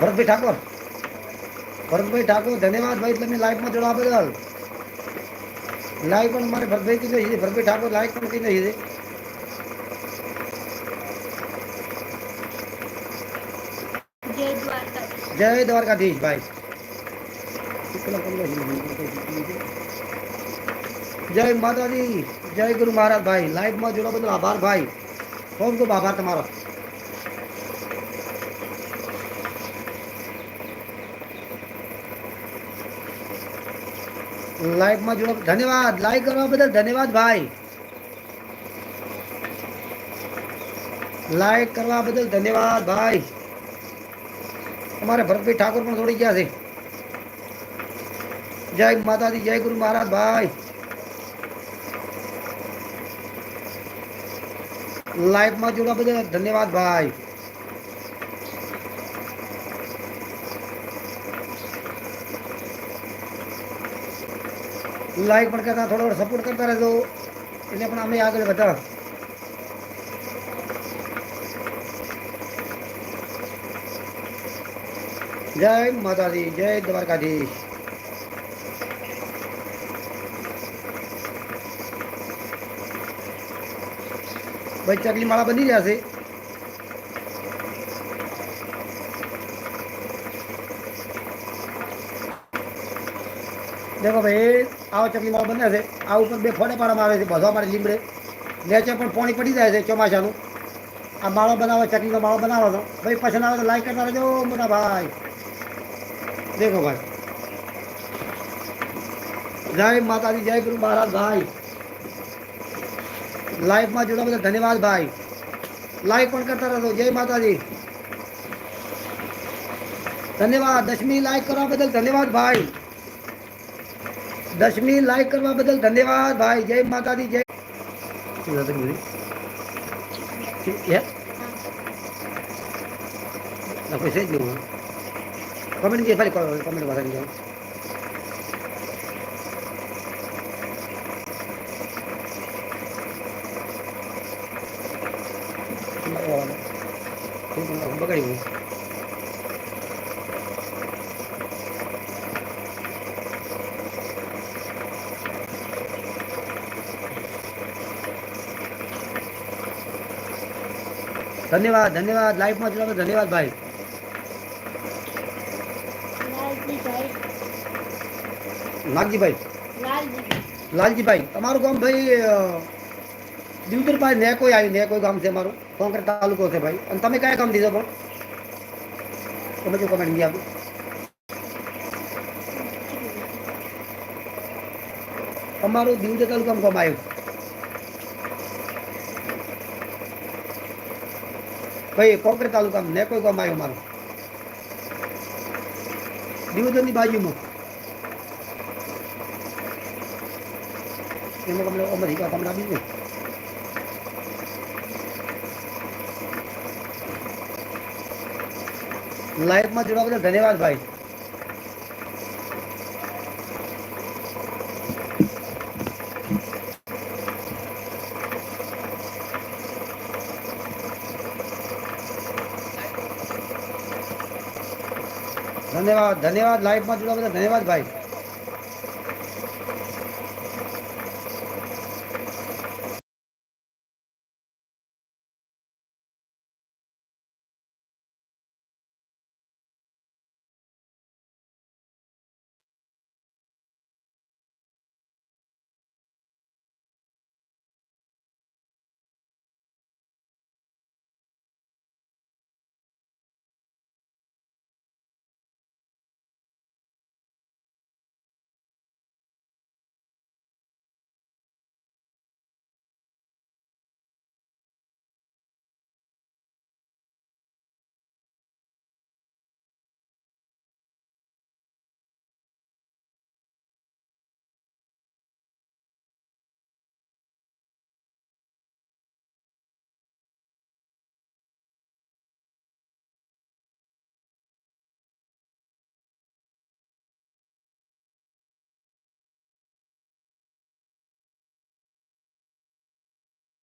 ભરતભાઈ ઠાકોર ભરતભાઈ ઠાકોર ધન્યવાદ ભાઈ તમે લાઈવમાં જોડવા બદલ લાઈવ પણ મારે ભરતભાઈ કીધું છે ભરતભાઈ ઠાકોર લાઈવ પણ કીધું છે જય દ્વારકા જય દ્વારકાધીશ ભાઈ જય માતાજી જય ગુરુ મહારાજ ભાઈ લાઈવમાં જોડવા બદલ આભાર ભાઈ ખૂબ ખૂબ આભાર તમારો લાઈવમાં જોડવા ધન્યવાદ લાઈક કરવા બદલ ધન્યવાદ ભાઈ લાઈક કરવા બદલ ધન્યવાદ ભાઈ અમારે ભરતભાઈ ઠાકોર પણ થોડી ગયા છે જય માતાજી જય ગુરુ મહારાજ ભાઈ લાઈવમાં જોડા બદલ ધન્યવાદ ભાઈ. લાઈક પણ કરતા થોડો સપોર્ટ કરતા રહેજો. એટલે પણ અમે આગળ વધા જય માતાજી, જય દ્વારકાધીશ. ભાઈ ચકલી માળા બની રહ્યા છે દેખો ભાઈ આવો ચકલી માળો બને છે આ ઉપર બે ફોડે પાડવામાં આવે છે બધા માટે લીમડે નીચે પણ પાણી પડી જાય છે ચોમાસાનું આ માળો બનાવો ચકલીનો માળો બનાવો છો ભાઈ પસંદ આવે તો લાઈક કરતા રહેજો મોટા ભાઈ દેખો ભાઈ જય માતાજી જય ગુરુ મહારાજ ભાઈ લાઈવમાં જોડવા બદલ ધન્યવાદ ભાઈ લાઈવ પણ કરતા રહેજો જય માતાજી ધન્યવાદ દસમી લાઈક કરવા બદલ ધન્યવાદ ભાઈ દસમી લાઈક કરવા બદલ ધન્યવાદ ભાઈ જય માતાજી જય શું હતું બોલી? હે? લખો છે જ નહીં કમેન્ટ જે ફરી કમેન્ટ વધારી જાઓ ધન્યવાદ ધન્યવાદ લાઈફમાં બદલ ધન્યવાદ ભાઈ. લાલજીભાઈ. નાગજીભાઈ લાલજીભાઈ. તમારું ગામ ભાઈ અ, દિવદરભાઈ ને કોઈ આવ્યું ને કોઈ ગામ છે મારું કોંકરેજ તાલુકો છે ભાઈ અને તમે કયા ગામ દીધો પણ તમે જો કમેન્ટ નહીં આપ્યું અમારું દિવદર તાલુકામાં ગામ આવ્યું ભાઈ કોંકરેજ તાલુકામાં ને કોઈ ગામ આવ્યું મારું દિવદરની બાજુમાં એમાં તમને અમરી કા તમને આપી દઉં લાઈફમાં જોડવા બદલ ધન્યવાદ ભાઈ ધન્યવાદ ધન્યવાદ લાઈફમાં જોડવા બદલ ધન્યવાદ ભાઈ